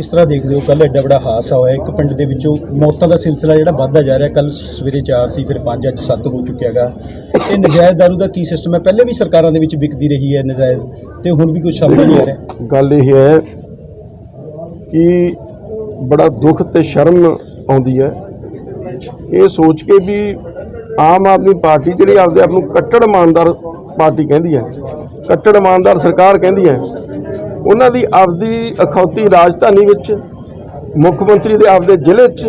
ਕਿਸ ਤਰ੍ਹਾਂ ਦੇਖਦੇ ਹੋ? ਕੱਲ ਐਡਾ ਬੜਾ ਹਾਦਸਾ ਹੋਇਆ। ਇੱਕ ਪਿੰਡ ਦੇ ਵਿੱਚੋਂ ਮੌਤਾਂ ਦਾ ਸਿਲਸਿਲਾ ਜਿਹੜਾ ਵੱਧਦਾ ਜਾ ਰਿਹਾ। ਕੱਲ ਸਵੇਰੇ 4 ਸੀ, ਫਿਰ 5 ਅੱਜ 7 ਹੋ ਚੁੱਕਿਆਗਾ ਇਹ ਨਜਾਇਜ਼ ਦਾਰੂ ਦਾ ਕੀ ਸਿਸਟਮ ਹੈ? ਪਹਿਲੇ ਵੀ ਸਰਕਾਰਾਂ ਦੇ ਵਿੱਚ ਵਿਕਦੀ ਰਹੀ ਹੈ ਨਜਾਇਜ਼ ਤੇ ਹੁਣ ਵੀ ਕੁਝ ਸਾਹਮਣੇ ਨਹੀਂ ਆ ਰਿਹਾ ਗੱਲ ਇਹ ਹੈ ਕਿ ਬੜਾ ਦੁੱਖ ਤੇ ਸ਼ਰਮ ਆਉਂਦੀ ਹੈ। ਇਹ ਸੋਚ ਕੇ ਵੀ ਆਮ ਆਦਮੀ ਪਾਰਟੀ ਜਿਹੜੀ ਆਪਦੇ ਆਪ ਨੂੰ ਕੱਟੜ ਇਮਾਨਦਾਰ ਪਾਰਟੀ ਕਹਿੰਦੀ ਹੈ, ਕੱਟੜ ਇਮਾਨਦਾਰ ਸਰਕਾਰ ਕਹਿੰਦੀ ਹੈ ਉਹਨਾਂ ਦੀ ਆਪਦੀ ਅਖੌਤੀ ਰਾਜਧਾਨੀ ਵਿੱਚ, ਮੁੱਖ ਮੰਤਰੀ ਦੇ ਆਪਦੇ ਜ਼ਿਲ੍ਹੇ 'ਚ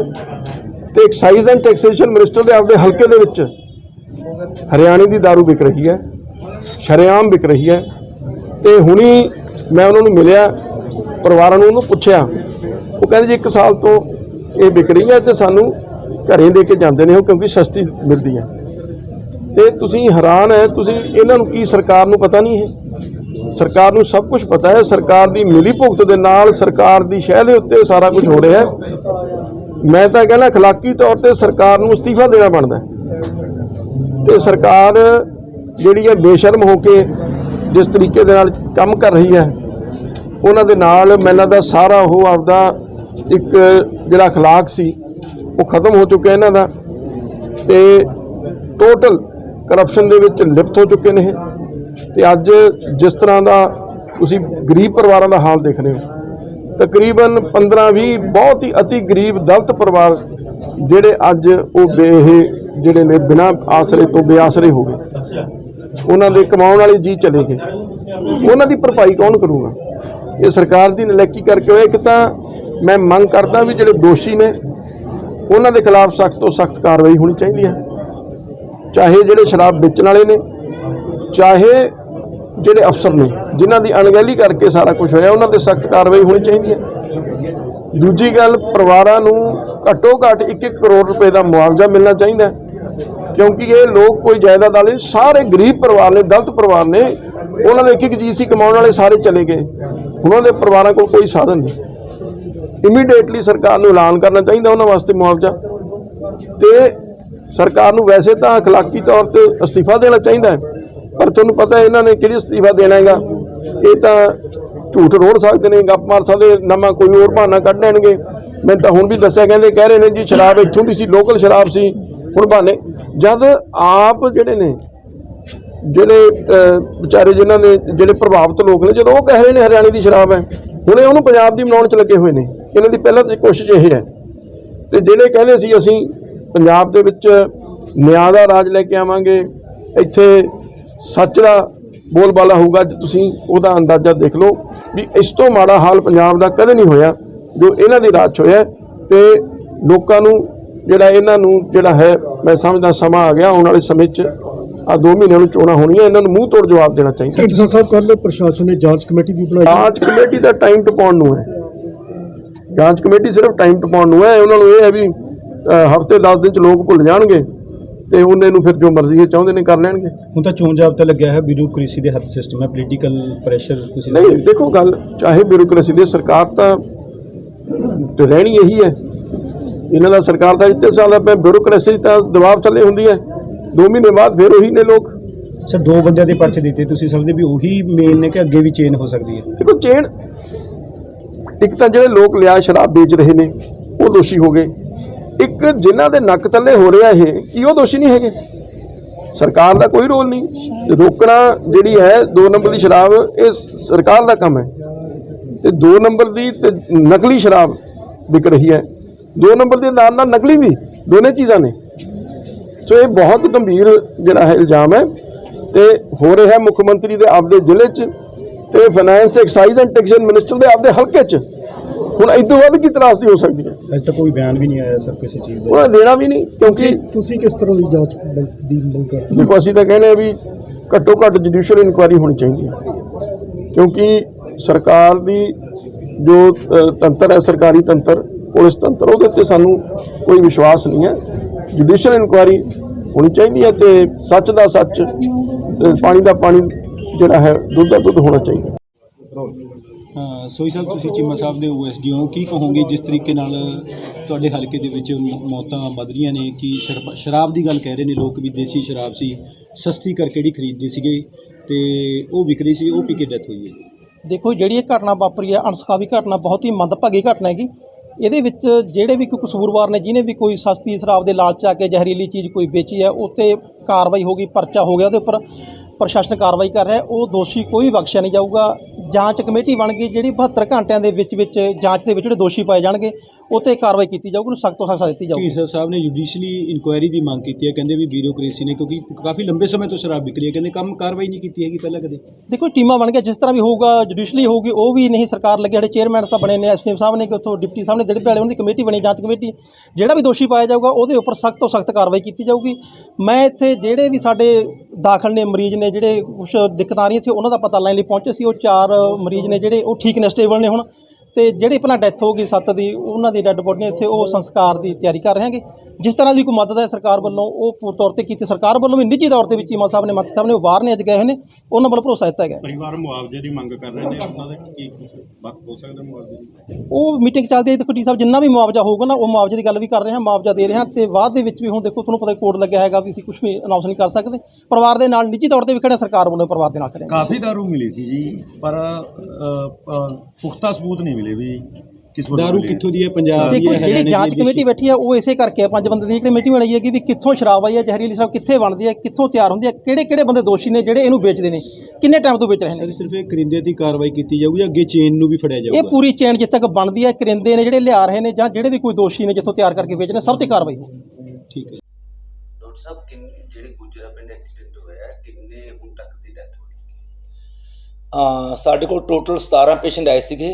ਤੇ ਐਕਸਾਈਜ਼ ਐਂਡ ਟੈਕਸੇਸ਼ਨ ਮਿਨਿਸਟਰ ਦੇ ਆਪਦੇ ਹਲਕੇ ਦੇ ਵਿੱਚ ਹਰਿਆਣੇ ਦੀ दारू ਵਿਕ ਰਹੀ ਹੈ, ਸ਼ਰੇਆਮ ਵਿਕ ਰਹੀ ਹੈ ਤੇ ਹੁਣੀ ਮੈਂ ਉਹਨਾਂ ਨੂੰ ਮਿਲਿਆ, ਪਰਿਵਾਰਾਂ ਨੂੰ ਉਹਨੂੰ ਪੁੱਛਿਆ, ਉਹ ਕਹਿੰਦੇ ਜੀ 1 ਸਾਲ ਤੋਂ ਇਹ ਵਿਕ ਰਹੀ ਹੈ ਤੇ ਸਾਨੂੰ ਘਰੇ ਦੇ ਕੇ ਜਾਂਦੇ ਨੇ ਉਹ ਕਿਉਂਕਿ ਸਸਤੀ ਮਿਲਦੀ ਹੈ। ਤੇ ਤੁਸੀਂ ਹੈਰਾਨ ਹੈ, ਤੁਸੀਂ ਇਹਨਾਂ ਨੂੰ ਕੀ ਸਰਕਾਰ ਨੂੰ ਪਤਾ ਨਹੀਂ ਹੈ? ਸਰਕਾਰ ਨੂੰ ਸਭ ਕੁਝ ਪਤਾ ਹੈ ਸਰਕਾਰ ਦੀ ਮਿਲੀ ਭੁਗਤ ਦੇ ਨਾਲ ਸਰਕਾਰ ਦੀ ਸ਼ਹਿ ਦੇ ਉੱਤੇ ਸਾਰਾ ਕੁਝ ਹੋ ਰਿਹਾ ਹੈ ਮੈਂ ਤਾਂ ਕਹਿੰਦਾ اخلاقی ਤੌਰ ਤੇ ਸਰਕਾਰ ਨੂੰ ਅਸਤੀਫਾ ਦੇਣਾ ਬਣਦਾ ਹੈ ਤੇ ਸਰਕਾਰ ਜਿਹੜੀ ਹੈ ਬੇਸ਼ਰਮ ਹੋ ਕੇ ਜਿਸ ਤਰੀਕੇ ਦੇ ਨਾਲ ਕੰਮ ਕਰ ਰਹੀ ਹੈ ਉਹਨਾਂ ਦੇ ਨਾਲ ਮੈਨੂੰ ਦਾ ਸਾਰਾ ਉਹ ਆਪਦਾ ਇੱਕ ਜਿਹੜਾ اخلاق ਸੀ ਉਹ ਖਤਮ ਹੋ ਚੁੱਕਿਆ ਇਹਨਾਂ ਦਾ ਤੇ ਟੋਟਲ ਕਰਪਸ਼ਨ ਦੇ ਵਿੱਚ ਲਿਪਤ ਹੋ ਚੁੱਕੇ ਨੇ ਇਹ ਤੇ ਅੱਜ ਜਿਸ ਤਰ੍ਹਾਂ ਦਾ ਤੁਸੀਂ ਗਰੀਬ ਪਰਿਵਾਰਾਂ ਦਾ ਹਾਲ ਦੇਖ ਰਹੇ ਹੋ, ਤਕਰੀਬਨ 15-20 ਬਹੁਤ ਹੀ ਅਤੀ ਗਰੀਬ ਦਲਤ ਪਰਿਵਾਰ ਜਿਹੜੇ ਅੱਜ ਉਹ ਬੇਹ ਜਿਹੜੇ ਨੇ ਬਿਨਾਂ ਆਸਰੇ ਤੋਂ ਬੇਆਸਰੇ ਹੋ ਗਏ। ਉਹਨਾਂ ਦੇ ਕਮਾਉਣ ਵਾਲੇ ਜੀ ਚਲੇ ਗਏ। ਉਹਨਾਂ ਦੀ ਭਰਪਾਈ ਕੌਣ ਕਰੂਗਾ? ਇਹ ਸਰਕਾਰ ਦੀ ਨਲੈਕੀ ਕਰਕੇ ਹੋਇਆ। ਇੱਕ ਤਾਂ ਮੈਂ ਮੰਗ ਕਰਦਾ ਵੀ ਜਿਹੜੇ ਦੋਸ਼ੀ ਨੇ, ਉਹਨਾਂ ਦੇ ਖਿਲਾਫ ਸਖਤ ਤੋਂ ਸਖਤ ਕਾਰਵਾਈ ਹੋਣੀ ਚਾਹੀਦੀ ਹੈ। ਚਾਹੇ ਜਿਹੜੇ ਸ਼ਰਾਬ ਵੇਚਣ ਵਾਲੇ ਨੇ ਚਾਹੇ ਜਿਹੜੇ ਅਫਸਰ ਨੇ ਜਿਨ੍ਹਾਂ ਦੀ ਅਣਗਹਿਲੀ ਕਰਕੇ ਸਾਰਾ ਕੁਝ ਹੋਇਆ ਉਹਨਾਂ ਤੇ ਸਖਤ ਕਾਰਵਾਈ ਹੋਣੀ ਚਾਹੀਦੀ ਹੈ ਦੂਜੀ ਗੱਲ ਪਰਿਵਾਰਾਂ ਨੂੰ ਘੱਟੋ ਘੱਟ 1-1 ਕਰੋੜ ਰੁਪਏ ਦਾ ਮੁਆਵਜ਼ਾ ਮਿਲਣਾ ਚਾਹੀਦਾ ਹੈ ਕਿਉਂਕਿ ਇਹ ਲੋਕ ਕੋਈ ਜਾਇਦਾਦ ਵਾਲੇ ਨਹੀਂ, ਸਾਰੇ ਗਰੀਬ ਪਰਿਵਾਰ ਨੇ ਦਲਿਤ ਪਰਿਵਾਰ ਨੇ ਉਹਨਾਂ ਦੇ ਇੱਕ ਇੱਕ ਚੀਜ਼ ਸੀ ਕਮਾਉਣ ਵਾਲੇ ਸਾਰੇ ਚਲੇ ਗਏ ਉਹਨਾਂ ਦੇ ਪਰਿਵਾਰਾਂ ਕੋਲ ਕੋਈ ਸਾਧਨ ਨਹੀਂ ਇਮੀਡੀਏਟਲੀ ਸਰਕਾਰ ਨੂੰ ਐਲਾਨ ਕਰਨਾ ਚਾਹੀਦਾ ਉਹਨਾਂ ਵਾਸਤੇ ਮੁਆਵਜ਼ਾ ਤੇ ਸਰਕਾਰ ਨੂੰ ਵੈਸੇ ਤਾਂ اخلاقی ਤੌਰ ਤੇ ਅਸਤੀਫਾ ਦੇਣਾ ਚਾਹੀਦਾ ਹੈ ਪਰ ਤੁਹਾਨੂੰ ਪਤਾ ਇਹਨਾਂ ਨੇ ਕਿਹੜੀ ਅਸਤੀਫਾ ਦੇਣਾ ਹੈਗਾ? ਇਹ ਤਾਂ ਝੂਠ ਰੋੜ ਸਕਦੇ ਨੇ, ਗੱਪ ਮਾਰ ਸਕਦੇ, ਨਵਾਂ ਕੋਈ ਹੋਰ ਬਹਾਨਾ ਕੱਢ ਲੈਣਗੇ। ਮੈਂ ਤਾਂ ਹੁਣ ਵੀ ਦੱਸਿਆ, ਕਹਿੰਦੇ ਕਹਿ ਰਹੇ ਨੇ ਜੀ ਸ਼ਰਾਬ ਇੱਥੋਂ ਦੀ ਸੀ ਲੋਕਲ ਸ਼ਰਾਬ ਸੀ, ਹੁਣ ਬਹਾਨੇ। ਜਦ ਆਪ ਜਿਹੜੇ ਨੇ, ਜਿਹੜੇ ਵਿਚਾਰੇ ਜਿਨ੍ਹਾਂ ਨੇ ਜਿਹੜੇ ਪ੍ਰਭਾਵਿਤ ਲੋਕ ਨੇ, ਜਦੋਂ ਉਹ ਕਹਿ ਰਹੇ ਨੇ ਹਰਿਆਣੇ ਦੀ ਸ਼ਰਾਬ ਹੈ, ਹੁਣੇ ਉਹਨੂੰ ਪੰਜਾਬ ਦੀ ਬਣਾਉਣ ਚ ਲੱਗੇ ਹੋਏ ਨੇ। ਇਹਨਾਂ ਦੀ ਪਹਿਲਾਂ ਤੇ ਕੋਸ਼ਿਸ਼ ਇਹ ਹੈ। ਤੇ ਜਿਹੜੇ ਕਹਿੰਦੇ ਸੀ ਅਸੀਂ ਪੰਜਾਬ ਦੇ ਵਿੱਚ ਨਿਆਂ ਦਾ ਰਾਜ ਲੈ ਕੇ ਆਵਾਂਗੇ, ਇੱਥੇ ਸੱਚ ਦਾ ਬੋਲਬਾਲਾ ਹੋਊਗਾ ਅੱਜ ਤੁਸੀਂ ਉਹਦਾ ਅੰਦਾਜ਼ਾ ਦੇਖ ਲਓ ਵੀ ਇਸ ਤੋਂ ਮਾੜਾ ਹਾਲ ਪੰਜਾਬ ਦਾ ਕਦੇ ਨਹੀਂ ਹੋਇਆ ਜੋ ਇਹਨਾਂ ਦੀ ਰਾਜ 'ਚ ਹੋਇਆ ਤੇ ਲੋਕਾਂ ਨੂੰ ਜਿਹੜਾ ਇਹਨਾਂ ਨੂੰ ਜਿਹੜਾ ਹੈ ਮੈਂ ਸਮਝਦਾ ਸਮਾਂ ਆ ਗਿਆ ਆਉਣ ਵਾਲੇ ਸਮੇਂ 'ਚ ਆ ਦੋ ਮਹੀਨਿਆਂ ਨੂੰ ਚੋਣਾਂ ਹੋਣੀਆਂ ਇਹਨਾਂ ਨੂੰ ਮੂੰਹ ਤੋੜ ਜਵਾਬ ਦੇਣਾ ਚਾਹੀਦਾ। ਸੈਂਟਰ ਸਾਹਿਬ ਕੱਲ੍ਹ ਪ੍ਰਸ਼ਾਸਨ ਨੇ ਜਾਂਚ ਕਮੇਟੀ ਵੀ ਬਣਾਈ। ਜਾਂਚ ਕਮੇਟੀ ਦਾ ਟਾਈਮ ਟਪਾਉਣ ਨੂੰ ਹੈ। ਜਾਂਚ ਕਮੇਟੀ ਸਿਰਫ ਟਾਈਮ ਟਪਾਉਣ ਨੂੰ ਹੈ ਉਹਨਾਂ ਨੂੰ ਇਹ ਹੈ ਵੀ ਹਫ਼ਤੇ 10 ਦਿਨ ਚ ਲੋਕ ਭੁੱਲ ਜਾਣਗੇ। ਤੇ ਉਹਨੇ ਨੂੰ ਫਿਰ ਜੋ ਮਰਜ਼ੀ ਇਹ ਚਾਹੁੰਦੇ ਨੇ ਕਰ ਲੈਣਗੇ। ਹੁਣ ਤਾਂ ਚੋਣ ਜਾਬਤਾ ਲੱਗਿਆ ਹੈ ਬਿਊਰੋਕ੍ਰੇਸੀ ਦੇ ਹੱਥ ਸਿਸਟਮ ਹੈ ਪੋਲੀਟੀਕਲ ਪ੍ਰੈਸ਼ਰ ਤੁਸੀਂ ਨਹੀਂ ਦੇਖੋ ਗੱਲ ਚਾਹੇ ਬਿਊਰੋਕ੍ਰੇਸੀ ਦੀ ਸਰਕਾਰ ਤਾਂ ਤੇ ਰਹਿਣੀ ਇਹੀ ਹੈ। ਇਹਨਾਂ ਦਾ ਸਰਕਾਰ ਦਾ ਇੱਥੇ ਸਾਲ ਦਾ ਬਿਊਰੋਕ੍ਰੇਸੀ ਤਾਂ ਦਬਾਅ ਥੱਲੇ ਹੁੰਦੀ ਹੈ। 2 ਮਹੀਨੇ ਬਾਅਦ ਫਿਰ ਉਹੀ ਨੇ ਲੋਕ। ਸਰ ਦੋ ਬੰਦਿਆਂ ਦੇ ਪਰਚੇ ਦਿੱਤੇ ਤੁਸੀਂ ਸਮਝਦੇ ਵੀ ਉਹੀ ਮੇਨ ਨੇ ਕਿ ਅੱਗੇ ਵੀ ਚੇਨ ਹੋ ਸਕਦੀ ਹੈ? ਦੇਖੋ ਚੇਨ ਇੱਕ ਤਾਂ ਜਿਹੜੇ ਲੋਕ ਲਿਆ ਸ਼ਰਾਬ ਵੇਚ ਰਹੇ ਨੇ ਉਹ ਦੋਸ਼ੀ ਹੋ ਗਏ। ਇੱਕ ਜਿਨ੍ਹਾਂ ਦੇ ਨੱਕ ਥੱਲੇ ਹੋ ਰਿਹਾ ਇਹ, ਕੀ ਉਹ ਦੋਸ਼ੀ ਨਹੀਂ ਹੈਗੇ? ਸਰਕਾਰ ਦਾ ਕੋਈ ਰੋਲ ਨਹੀਂ। ਰੋਕਣਾ ਜਿਹੜੀ ਹੈ, ਦੋ ਨੰਬਰ ਦੀ ਸ਼ਰਾਬ, ਇਹ ਸਰਕਾਰ ਦਾ ਕੰਮ ਹੈ। ਤੇ ਦੋ ਨੰਬਰ ਦੀ ਤੇ ਨਕਲੀ ਸ਼ਰਾਬ ਵਿਕ ਰਹੀ ਹੈ। ਦੋ ਨੰਬਰ ਦੇ ਨਾਲ ਨਾਲ ਨਕਲੀ ਵੀ, ਦੋਨੇ ਚੀਜ਼ਾਂ ਨੇ। ਸੋ ਇਹ ਬਹੁਤ ਗੰਭੀਰ ਜਿਹੜਾ ਹੈ ਇਲਜ਼ਾਮ ਹੈ। ਤੇ ਹੋ ਰਿਹਾ ਮੁੱਖ ਮੰਤਰੀ ਦੇ ਆਪਦੇ ਜ਼ਿਲ੍ਹੇ 'ਚ ਤੇ finance excise and taxation minister ਦੇ ਆਪਦੇ ਹਲਕੇ 'ਚ। ਹੁਣ ਇਸ ਤੋਂ ਵੱਧ ਕੀ ਤਰਾਸਦੀ ਹੋ ਸਕਦੀ ਹੈ? ਅਜੇ ਤੱਕ ਕੋਈ ਬਿਆਨ ਵੀ ਨਹੀਂ ਆਇਆ ਸਰ ਕਿਸੇ ਚੀਜ਼ ਦਾ। ਉਹਨਾਂ ਨੇ ਦੇਣਾ ਵੀ ਨਹੀਂ ਕਿਉਂਕਿ ਤੁਸੀਂ ਕਿਸ ਤਰ੍ਹਾਂ ਦੀ ਜਾਂਚ ਦੀ ਮੰਗ ਕਰਦੇ ਹੋ? ਦੇਖੋ ਅਸੀਂ ਤਾਂ ਕਹਿੰਦੇ ਆ ਵੀ ਘੱਟੋ ਘੱਟ ਜੁਡੀਸ਼ੀਅਲ ਇਨਕੁਆਇਰੀ ਹੋਣੀ ਚਾਹੀਦੀ ਹੈ। ਕਿਉਂਕਿ ਸਰਕਾਰ ਦੀ ਜੋ ਤੰਤਰ ਹੈ ਸਰਕਾਰੀ ਤੰਤਰ ਪੁਲਿਸ ਤੰਤਰ ਉਹਦੇ ਉੱਤੇ ਸਾਨੂੰ ਕੋਈ ਵਿਸ਼ਵਾਸ ਨਹੀਂ ਹੈ। ਜੁਡੀਸ਼ੀਅਲ ਇਨਕੁਆਇਰੀ ਹੋਣੀ ਚਾਹੀਦੀ ਹੈ ਤੇ ਸੱਚ ਦਾ ਸੱਚ ਪਾਣੀ ਦਾ ਪਾਣੀ ਜਿਹੜਾ ਹੈ ਦੁੱਧ ਦਾ ਦੁੱਧ ਹੋਣਾ ਚਾਹੀਦਾ। ਹਾਂ ਸੋਈ ਸਾਹਿਬ, ਤੁਸੀਂ ਚੀਮਾ ਸਾਹਿਬ ਦੇ ਓਐਸਡੀ ਹੋ। ਕੀ ਕਹੋਗੇ ਜਿਸ ਤਰੀਕੇ ਨਾਲ ਤੁਹਾਡੇ ਹਲਕੇ ਦੇ ਵਿੱਚ ਮੌਤਾਂ ਵੱਧ ਰਹੀਆਂ ਨੇ? ਕਿ ਸ਼ਰਬ- ਸ਼ਰਾਬ ਦੀ ਗੱਲ ਕਹਿ ਰਹੇ ਨੇ ਲੋਕ ਵੀ, ਦੇਸੀ ਸ਼ਰਾਬ ਸੀ। ਸਸਤੀ ਕਰਕੇ ਜਿਹੜੀ ਖਰੀਦਦੇ ਸੀਗੇ? ਤੇ ਉਹ ਵਿਕ ਰਹੀ ਸੀ, ਉਹ ਪੀ ਕੇ ਡੈਥ ਹੋਈ ਹੈ। ਦੇਖੋ, ਜਿਹੜੀ ਇਹ ਘਟਨਾ ਵਾਪਰੀ ਹੈ, ਅਣਸਖਾਵੀ ਘਟਨਾ, ਬਹੁਤ ਹੀ ਮੰਦਭਾਗੀ ਘਟਨਾ ਹੈਗੀ। ਇਹਦੇ ਵਿੱਚ ਜਿਹੜੇ ਵੀ ਕੋਈ ਕਸੂਰਵਾਰ ਨੇ, ਜਿਹਨੇ ਵੀ ਕੋਈ ਸਸਤੀ ਸ਼ਰਾਬ ਦੇ ਲਾਲਚ ਆ ਕੇ ਜ਼ਹਿਰੀਲੀ ਚੀਜ਼ ਕੋਈ ਵੇਚੀ ਹੈ ਉੱਤੇ ਕਾਰਵਾਈ ਹੋ ਗਈ, ਪਰਚਾ ਹੋ ਗਿਆ, ਉਹਦੇ ਉੱਪਰ ਪ੍ਰਸ਼ਾਸਨ ਕਾਰਵਾਈ ਕਰ ਰਿਹਾ ਉਹ ਦੋਸ਼ੀ ਕੋਈ ਬਖਸ਼ਿਆ ਨਹੀਂ ਜਾਊਗਾ। ਜਾਂਚ ਕਮੇਟੀ ਬਣ ਗਈ ਜਿਹੜੀ 72 ਘੰਟਿਆਂ ਦੇ ਵਿੱਚ ਵਿੱਚ ਜਾਂਚ ਦੇ ਵਿੱਚ ਜਿਹੜੇ ਦੋਸ਼ੀ ਪਾਏ ਜਾਣਗੇ। ਉਹ 'ਤੇ ਕਾਰਵਾਈ ਕੀਤੀ ਜਾਊਗੀ ਉਹਨੂੰ ਸਖਤ ਤੋਂ ਸਖਤ ਸਜ਼ਾ ਦਿੱਤੀ ਜਾਊਗੀ। ਢੀਂਡਸਾ ਸਾਹਿਬ ਨੇ ਜੁਡੀਸ਼ੀਅਲੀ ਇਨਕੁਆਇਰੀ ਦੀ ਮੰਗ ਕੀਤੀ ਹੈ ਕਹਿੰਦੇ ਵੀ ਬਿਊਰੋਕ੍ਰੇਸੀ ਨੇ ਕਿਉਂਕਿ ਕਾਫੀ ਲੰਬੇ ਸਮੇਂ ਤੋਂ ਸ਼ਰਾਬ ਵਿਕ ਰਹੀ ਹੈ ਕਹਿੰਦੇ ਕੰਮ ਕਾਰਵਾਈ ਨਹੀਂ ਕੀਤੀ ਹੈਗੀ ਪਹਿਲਾਂ ਕਦੇ। ਦੇਖੋ ਟੀਮਾਂ ਬਣ ਗਿਆ ਜਿਸ ਤਰ੍ਹਾਂ ਵੀ ਹੋਊਗਾ ਜੁਡੀਸ਼ਲੀ ਹੋਊਗੀ ਉਹ ਵੀ ਨਹੀਂ ਸਰਕਾਰ ਲੱਗੇ ਜਿਹੜੇ ਚੇਅਰਮੈਨ ਤਾਂ ਬਣੇ ਨੇ ਐਸਡੀਐਮ ਸਾਹਿਬ ਨੇ ਕਿ ਉੱਥੋਂ ਡਿਪਟੀ ਸਾਹਿਬ ਨੇ ਜਿਹੜੇ ਪਹਿਲੇ ਉਹਨਾਂ ਦੀ ਕਮੇਟੀ ਬਣੀ ਜਾਂਚ ਕਮੇਟੀ ਜਿਹੜਾ ਵੀ ਦੋਸ਼ੀ ਪਾਇਆ ਜਾਊਗਾ ਉਹਦੇ ਉੱਪਰ ਸਖਤ ਤੋਂ ਸਖਤ ਕਾਰਵਾਈ ਕੀਤੀ ਜਾਊਗੀ। ਮੈਂ ਇੱਥੇ ਜਿਹੜੇ ਵੀ ਸਾਡੇ ਦਾਖਲ ਨੇ ਮਰੀਜ਼ ਨੇ ਜਿਹੜੇ ਕੁਝ ਦਿੱਕਤਾਂ ਆ ਰਹੀਆਂ ਸੀ ਉਹਨਾਂ ਦਾ ਪਤਾ ਲੈਣ ਲਈ ਪਹੁੰਚੇ ਸੀ ਉਹ ਚਾਰ ਮਰੀਜ਼ ਨੇ ਜਿਹੜੇ ਉਹ ਠੀਕ ਨੇ ਸਟੇਬਲ ਨੇ ਹੁਣ। ਤੇ ਜਿਹੜੀ ਪਹਿਲਾਂ ਡੈਥ ਹੋ ਗਈ ਸੱਤ ਦੀ ਉਹਨਾਂ ਦੀ ਡੈੱਡ ਬੋਡੀ ਨੇ ਇੱਥੇ ਉਹ ਸੰਸਕਾਰ ਦੀ ਤਿਆਰੀ ਕਰ ਰਹੇ ਹਾਂਗੇ। ਜਿਸ ਤਰ੍ਹਾਂ ਦੀ ਕੋਈ ਮਦਦ ਹੈ ਸਰਕਾਰ ਵੱਲੋਂ ਉਹ ਪੂਰ ਤੌਰ ਤੇ ਕੀਤੀ। ਸਰਕਾਰ ਵੱਲੋਂ ਵੀ ਨਿੱਜੀ ਤੌਰ ਤੇ ਵੀ ਚੀਮਾ ਸਾਹਿਬ ਨੇ ਮੰਤਰੀ ਸਾਹਿਬ ਨੇ ਉਹ ਬਾਹਰ ਨੇ ਅੱਜ ਗਏ ਹੋਏ ਨੇ ਉਹਨਾਂ ਵੱਲੋਂ ਭਰੋਸਾ ਦਿੱਤਾ ਗਿਆ। ਪਰਿਵਾਰ ਮੁਆਵਜ਼ੇ ਦੀ ਮੰਗ ਕਰ ਰਹੇ ਨੇ ਉਹਨਾਂ ਦਾ ਕੀ ਹੋ ਸਕਦਾ ਮੁਆਵਜ਼ੇ ਦੀ? ਉਹ ਮੀਟਿੰਗ ਚੱਲਦੀ ਹੈ ਦੇਖੋ ਡੀ ਸਾਹਿਬ ਜਿੰਨਾ ਵੀ ਮੁਆਵਜ਼ਾ ਹੋਊਗਾ ਨਾ ਉਹ ਮੁਆਵਜ਼ੇ ਦੀ ਗੱਲ ਵੀ ਕਰ ਰਹੇ ਹਾਂ ਮੁਆਵਜ਼ਾ ਦੇ ਰਹੇ ਹਾਂ ਤੇ ਬਾਅਦ ਦੇ ਵਿੱਚ ਵੀ ਹੁਣ ਦੇਖੋ ਤੁਹਾਨੂੰ ਪਤਾ ਕੋਡ ਲੱਗਿਆ ਹੈਗਾ ਵੀ ਅਸੀਂ ਕੁਝ ਵੀ ਅਨਾਉਂਸ ਨਹੀਂ ਕਰ ਸਕਦੇ। ਪਰਿਵਾਰ ਦੇ ਨਾਲ ਨਿੱਜੀ ਤੌਰ ਤੇ ਵੀ ਖੜੇ ਹਾਂ, ਸਰਕਾਰ ਵੱਲੋਂ ਪਰਿਵਾਰ ਦੇ ਨਾਲ ਖੜੇ ਹਾਂ। ਕਾਫੀ ਦਾਰੂ ਮਿਲੀ ਸੀ ਜੀ ਪਰ ਪੁਖਤਾ ਸਬੂਤ ਨਹੀਂ ਮਿਲੇ ਵੀ ਕਿਸ ਵੱਲੋਂ ਦਾਰੂ ਮਿਲੀ? ਹੈ। ਕਿੱਥੋਂ ਦੀ ਹੈ? ਪੰਜਾਬ ਦੀ ਦੇਖੋ ਹੈ ਜਿਹੜੀ ਹਰਿਆਣੇ ਦੀ ਜਾਂਚ ਹੈ, ਕਮੇਟੀ ਬੈਠੀ ਹੈ ਉਹ ਇਸੇ ਕਰਕੇ ਹੈ। ਪੰਜ ਬੰਦੇ ਦੀ ਜਿਹੜੀ ਕਮੇਟੀ ਬਣਾਈ ਹੈ ਕਿ ਵੀ ਕਿੱਥੋਂ ਸ਼ਰਾਬ ਆਈ ਹੈ ਜ਼ਹਿਰੀਲੀ ਸ਼ਰਾਬ ਕਿੱਥੇ ਬਣਦੀ ਹੈ ਕਿੱਥੋਂ ਤਿਆਰ ਹੁੰਦੀ ਹੈ ਕਿਹੜੇ ਕਿਹੜੇ ਬੰਦੇ ਦੋਸ਼ੀ ਨੇ ਜਿਹੜੇ ਇਹਨੂੰ ਵੇਚਦੇ ਨੇ ਕਿੰਨੇ ਟਾਈਮ ਤੋਂ ਵੇਚ ਰਹੇ ਸਰ ਨੇ ਸਿਰਫ ਇਹ ਕਰਿੰਦੇ ਦੀ ਕਾਰਵਾਈ ਕੀਤੀ ਜਾਊਗੀ ਅੱਗੇ ਚੇਨ ਨੂੰ ਵੀ ਫੜਿਆ ਇਹ ਜਾਊਗਾ ਪੂਰੀ ਚੇਨ ਜਿੱਥੇ ਤੱਕ ਬਣਦੀ ਹੈ ਕਰਿੰਦੇ ਨੇ ਜਿਹੜੇ ਲਿਆ ਰਹੇ ਨੇ ਜਾਂ ਜਿਹੜੇ ਵੀ ਕੋਈ ਦੋਸ਼ੀ ਨੇ ਜਿੱਥੋਂ ਤਿਆਰ ਕਰਕੇ ਵੇਚਣੇ ਸਭ ਤੇ ਕਾਰਵਾਈ ਹੋਊਗੀ ਠੀਕ ਹੈ। ਡਾਕਟਰ ਸਾਹਿਬ ਕਿੰਨੇ ਜਿਹੜੇ ਗੁਜਰਾ ਪਿੰਡ ਐਕਸੀਡੈਂਟ ਹੋਇਆ ਹੈ, ਕਿੰਨੇ ਹੁਣ ਤੱਕ ਦੀ ਡੈਥ ਹੋ ਗਈ ਅ, ਸਾਡੇ ਕੋਲ ਟੋਟਲ 17 ਪੇਸ਼ੈਂਟ ਆਏ ਸੀਗੇ।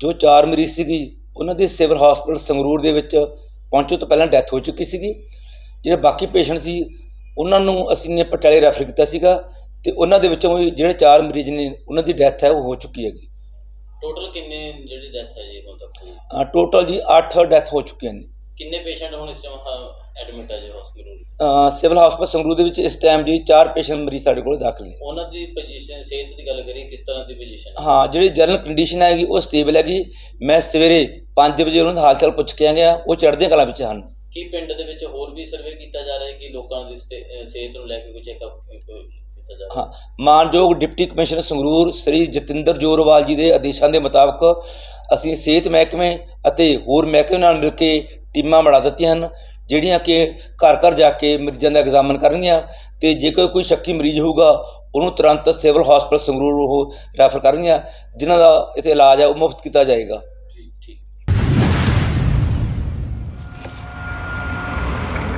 ਜੋ ਚਾਰ ਮਰੀਜ਼ ਸੀਗੀ ਉਹਨਾਂ ਦੀ ਸਿਵਲ ਹਸਪੀਟਲ ਸੰਗਰੂਰ ਦੇ ਵਿੱਚ ਪਹੁੰਚਣ ਤੋਂ ਪਹਿਲਾਂ ਡੈਥ ਹੋ ਚੁੱਕੀ ਸੀਗੀ। ਜਿਹੜੇ ਬਾਕੀ ਪੇਸ਼ੈਂਟ ਸੀ ਉਹਨਾਂ ਨੂੰ ਅਸੀਂ ਨੇ ਪਟਿਆਲੇ ਰੈਫਰ ਕੀਤਾ ਸੀਗਾ ਤੇ ਉਹਨਾਂ ਦੇ ਵਿੱਚੋਂ ਵੀ ਜਿਹੜੇ ਚਾਰ ਮਰੀਜ਼ ਨੇ ਉਹਨਾਂ ਦੀ ਡੈਥ ਹੈ ਉਹ ਹੋ ਚੁੱਕੀ ਹੈਗੀ। ਟੋਟਲ ਕਿੰਨੇ ਜਿਹੜੀ ਡੈਥ ਹੈ ਜੀ ਹੁਣ ਤੱਕ? ਟੋਟਲ ਜੀ 8 ਡੈਥ ਹੋ ਚੁੱਕੀਆਂ ਨੇ। ਕਿੰਨੇ ਪੇਸ਼ੈਂਟ ਹੁਣ ਇਸ ਟਾਈਮ ਐਡਮਿਟ ਹੈ ਜੀ ਹਸਪੀਟਲ ਅ, ਸਿਵਲ ਹਸਪੀਟਲ ਸੰਗਰੂਰ ਦੇ ਵਿੱਚ ਇਸ ਟਾਈਮ ਜੀ ਚਾਰ ਪੇਸ਼ੈਂਟ ਮਰੀਜ਼ ਸਾਡੇ ਕੋਲ ਦਾਖਲ ਨੇ। ਉਹਨਾਂ ਦੀ ਪੋਜੀਸ਼ਨ ਸਿਹਤ ਦੀ ਗੱਲ ਕਰੀਏ ਕਿਸ ਤਰ੍ਹਾਂ ਦੀ ਪੋਜੀਸ਼ਨ ਹਾਂ ਜਿਹੜੀ ਜਨਰਲ ਕੰਡੀਸ਼ਨ ਹੈਗੀ ਉਹ ਸਟੇਬਲ ਹੈਗੀ। ਮੈਂ ਸਵੇਰੇ 5 ਵਜੇ ਉਹਨਾਂ ਦਾ ਹਾਲ ਚਾਲ ਪੁੱਛ ਕੇ ਆ ਗਿਆ ਉਹ ਚੜ੍ਹਦੀਆਂ ਕਲਾ ਵਿੱਚ ਹਨ। ਕੀ ਪਿੰਡ ਦੇ ਵਿੱਚ ਹੋਰ ਵੀ ਸਰਵੇ ਕੀਤਾ ਜਾ ਰਿਹਾ ਹੈ ਕਿ ਲੋਕਾਂ ਦੀ ਸਤੇ- ਅਹ ਸਿਹਤ ਨੂੰ ਲੈ ਕੇ ਕੋਈ ਚੈੱਕਅਪ ਕੀਤਾ ਜਾ ਰਿਹਾ ਹੈ? ਹਾਂ ਮਾਨਯੋਗ ਡਿਪਟੀ ਕਮਿਸ਼ਨਰ ਸੰਗਰੂਰ ਸ੍ਰੀ ਜਤਿੰਦਰ ਜੋਰਵਾਲ ਜੀ ਦੇ ਆਦੇਸ਼ਾਂ ਦੇ ਮੁਤਾਬਕ ਅਸੀਂ ਸਿਹਤ ਮਹਿਕਮੇ ਅਤੇ ਹੋਰ ਮਹਿਕਮੇ ਨਾਲ ਮਿਲ ਕੇ ਟੀਮਾਂ ਬਣਾ ਦਿੱਤੀਆਂ ਹਨ, ਜਿਹੜੀਆਂ ਕਿ ਘਰ ਘਰ ਜਾ ਕੇ ਮਰੀਜ਼ਾਂ ਦਾ ਐਗਜ਼ਾਮਨ ਕਰਨਗੀਆਂ ਤੇ ਜੇਕਰ ਕੋਈ ਸ਼ੱਕੀ ਮਰੀਜ਼ ਹੋਊਗਾ, ਉਹਨੂੰ ਤੁਰੰਤ ਸਿਵਲ ਹਸਪਤਾਲ ਸੰਗਰੂਰ ਉਹ ਰੈਫਰ ਕਰਨਗੀਆਂ, ਜਿਨ੍ਹਾਂ ਦਾ ਇੱਥੇ ਇਲਾਜ ਹੈ, ਉਹ ਮੁਫਤ ਕੀਤਾ ਜਾਏਗਾ।